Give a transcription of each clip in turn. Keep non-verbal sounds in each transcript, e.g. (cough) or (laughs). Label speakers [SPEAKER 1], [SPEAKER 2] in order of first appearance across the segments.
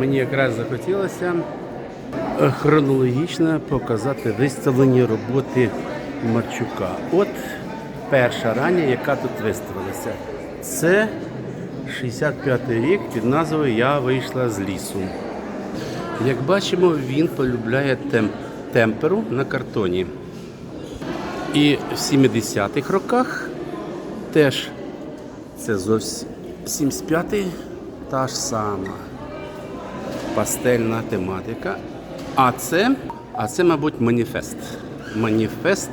[SPEAKER 1] Мені якраз захотілося е, хронологічно показати виставлені роботи Марчука. От перша рання, яка тут виставилася. Це 65-й рік під назвою Я вийшла з лісу. Як бачимо, він полюбляє тем- темперу на картоні. І в 70-х роках теж це зовсім 75-й та ж сама пастельна тематика. А це, а це, мабуть, маніфест. Маніфест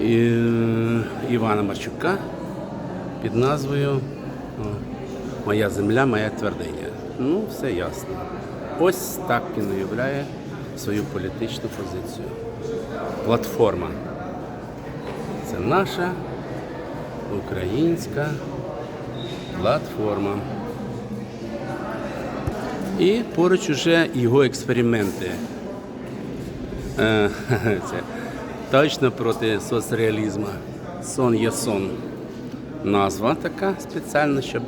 [SPEAKER 1] е, Івана Марчука під назвою Моя земля, моя твердиня. Ну, все ясно. Ось так він уявляє свою політичну позицію. Платформа. Це наша українська платформа. І поруч уже його експерименти. Е, (laughs) Це точно проти соцреалізму. Сон є сон. Назва така спеціальна, щоб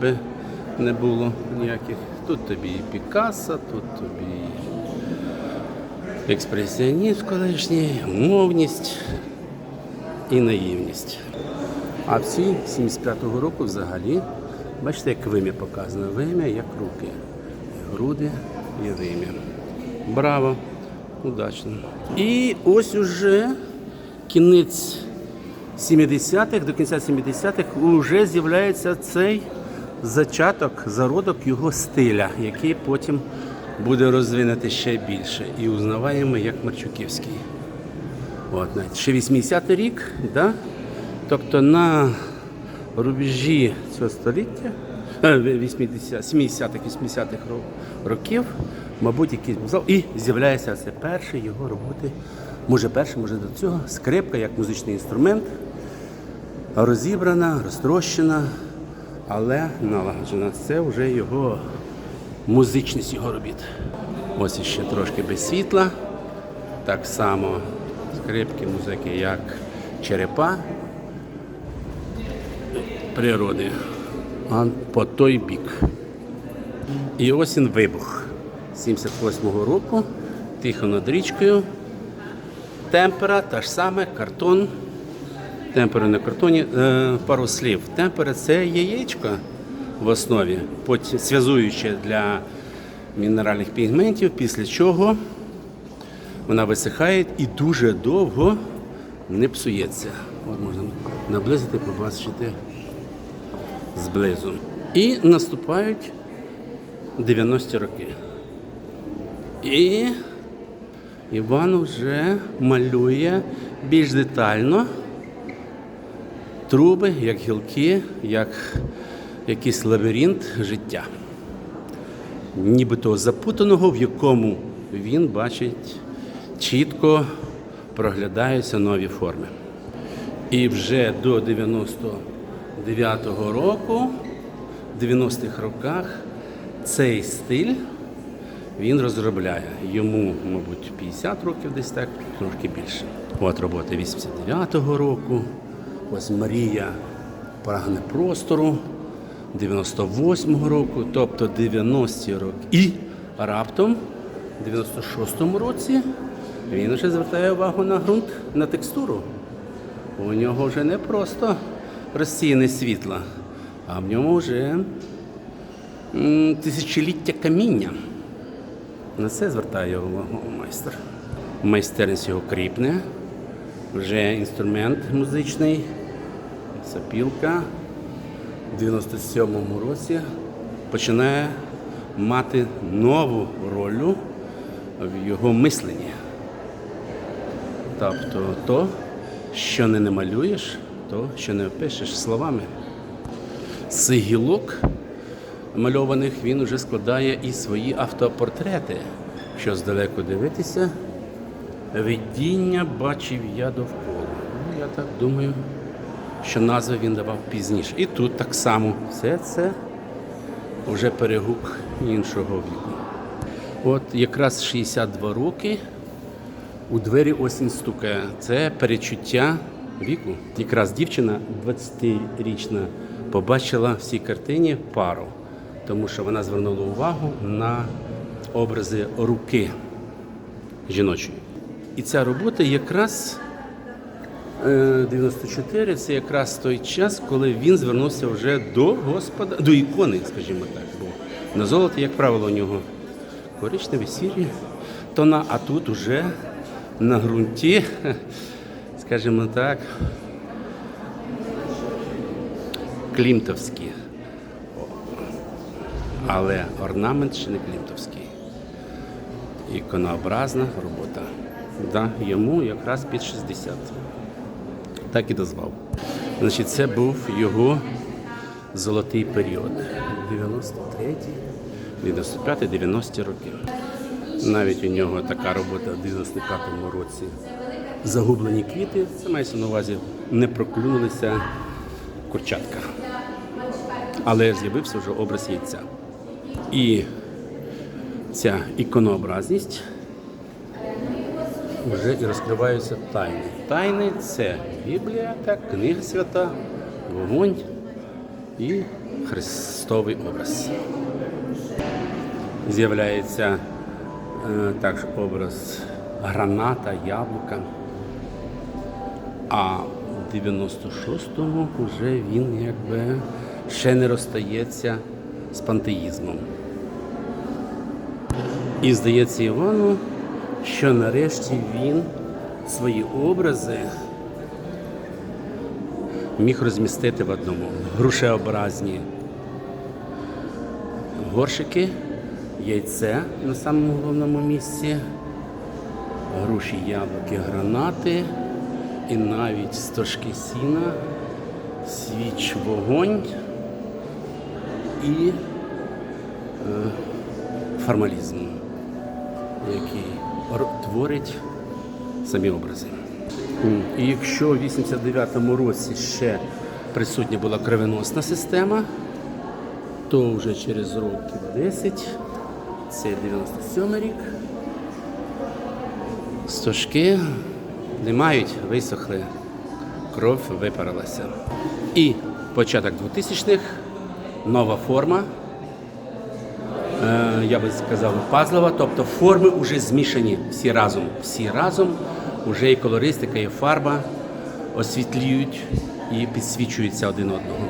[SPEAKER 1] не було ніяких. Тут тобі і Пікассо, тут тобі і експресіонізм колишній, мовність і наївність. А всі 75-го року взагалі, бачите, як вим'я показано. Вим'я як руки. Груди і вим'я. Браво! Удачно. І ось уже кінець 70-х, до кінця 70-х вже з'являється цей зачаток, зародок його стиля, який потім буде розвинути ще більше і узнаваємо як Марчуківський. От, ще 80-й рік, да? тобто на рубежі цього століття, е, 80, 70-х, 80-х років, мабуть, якийсь був зал, і з'являється це перші його роботи. Може, перший, може до цього, скрипка як музичний інструмент, розібрана, розтрощена, але налагоджена. Це вже його музичність його робіт. Ось іще трошки без світла. Так само скрипки, музики, як черепа природи, а по той бік. І ось він вибух 78-го року, тихо над річкою. Темпера, та ж саме, картон. Темпери на картоні. Е, пару слів. Темпера це яєчко в основі, зв'язуюче для мінеральних пігментів, після чого вона висихає і дуже довго не псується. От можна наблизити, побачити зблизу. І наступають 90-ті роки. І Іван вже малює більш детально труби, як гілки, як якийсь лабіринт життя. Нібито запутаного, в якому він бачить чітко проглядаються нові форми. І вже до 99-го року, в 90-х роках, цей стиль він розробляє. Йому, мабуть, 50 років десь так, трошки більше. От робота 89-го року. Ось Марія прагне простору 98-го року, тобто 90-ті роки. І раптом в 96-му році він вже звертає увагу на ґрунт, на текстуру. У нього вже не просто розсіяне світло, а в ньому вже тисячоліття каміння. На це звертає увагу майстер. Майстерність його кріпне, вже інструмент музичний, сапілка. В 97-му році починає мати нову роль в його мисленні. Тобто то, що не намалюєш, то, що не опишеш словами. З гілок мальованих він вже складає і свої автопортрети. Що здалеку дивитися, видіння бачив я довкола. Ну, я так думаю, що назви він давав пізніше. І тут так само все це вже перегук іншого віку. От якраз 62 роки у двері осінь стукає. Це перечуття віку. Якраз дівчина 20-річна побачила в цій картині пару. тому що вона звернула увагу на образи руки жіночої. І ця робота якраз е, 94 це якраз той час, коли він звернувся вже до Господа, до ікони, скажімо так. Бо на золоті, як правило, у нього коричневі, сірі тона, а тут уже на ґрунті, скажімо так, клімтовські. Але орнамент ще не клімтовський. Іконообразна робота. Да, йому якраз під 60. Так і дозвав. Значить, це був його золотий період. 93, 95, 90 роки. Навіть у нього така робота в 95-му році. Загублені квіти, це мається на увазі, не проклюнулися курчатка. Але з'явився вже образ яйця. І ця іконообразність вже і розкриваються тайни. Тайни це Біблія, так, книга свята, вогонь і Христовий образ. З'являється е, також образ граната, яблука. А в 96-му вже він якби ще не розстається з пантеїзмом. І здається Івану, що нарешті він свої образи міг розмістити в одному грушеобразні горшики, яйце на самому головному місці, груші, яблуки, гранати і навіть стожки сіна, свіч вогонь і е, формалізм, який творить самі образи. І якщо в 89-му році ще присутня була кровеносна система, то вже через років 10, це 97 рік, стожки не мають, висохли, кров випарилася. І початок 2000-х, нова форма, е, я би сказав, пазлова, тобто форми вже змішані всі разом. Всі разом вже і колористика, і фарба освітлюють і підсвічуються один одного.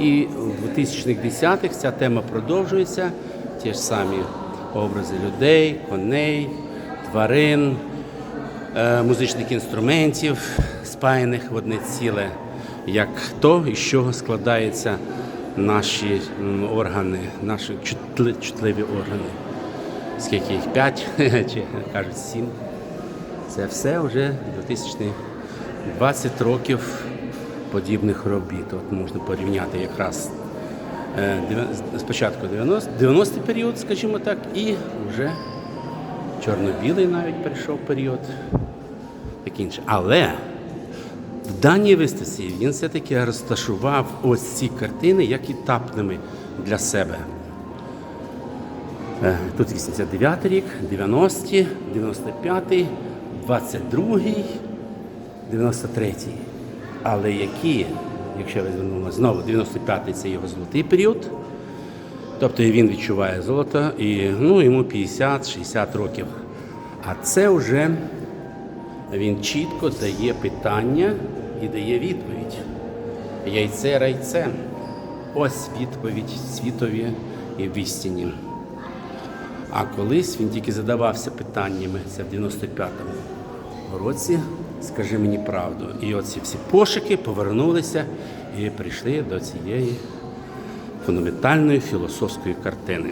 [SPEAKER 1] І в 2010-х ця тема продовжується. Ті ж самі образи людей, коней, тварин, музичних інструментів, спаяних в одне ціле, як то, із чого складаються наші органи, наші чутливі органи. Скільки їх? П'ять (laughs) чи кажуть сім. Це все вже 2000 20 років подібних робіт. От можна порівняти якраз е, спочатку 90-й період, скажімо так, і вже чорно-білий навіть прийшов період. Таке інше. Але в даній виставці він все-таки розташував ось ці картини як етапними для себе. Е, Тут 89 рік, 90, 95, 22, 93. Але які, якщо ви звернули знову, 95-й це його золотий період. Тобто він відчуває золото, і ну, йому 50-60 років. А це вже він чітко дає питання і дає відповідь. Яйце райце. Ось відповідь світові і в істині. А колись він тільки задавався питаннями, це в 95-му році, скажи мені правду. І оці всі пошуки повернулися і прийшли до цієї фундаментальної філософської картини.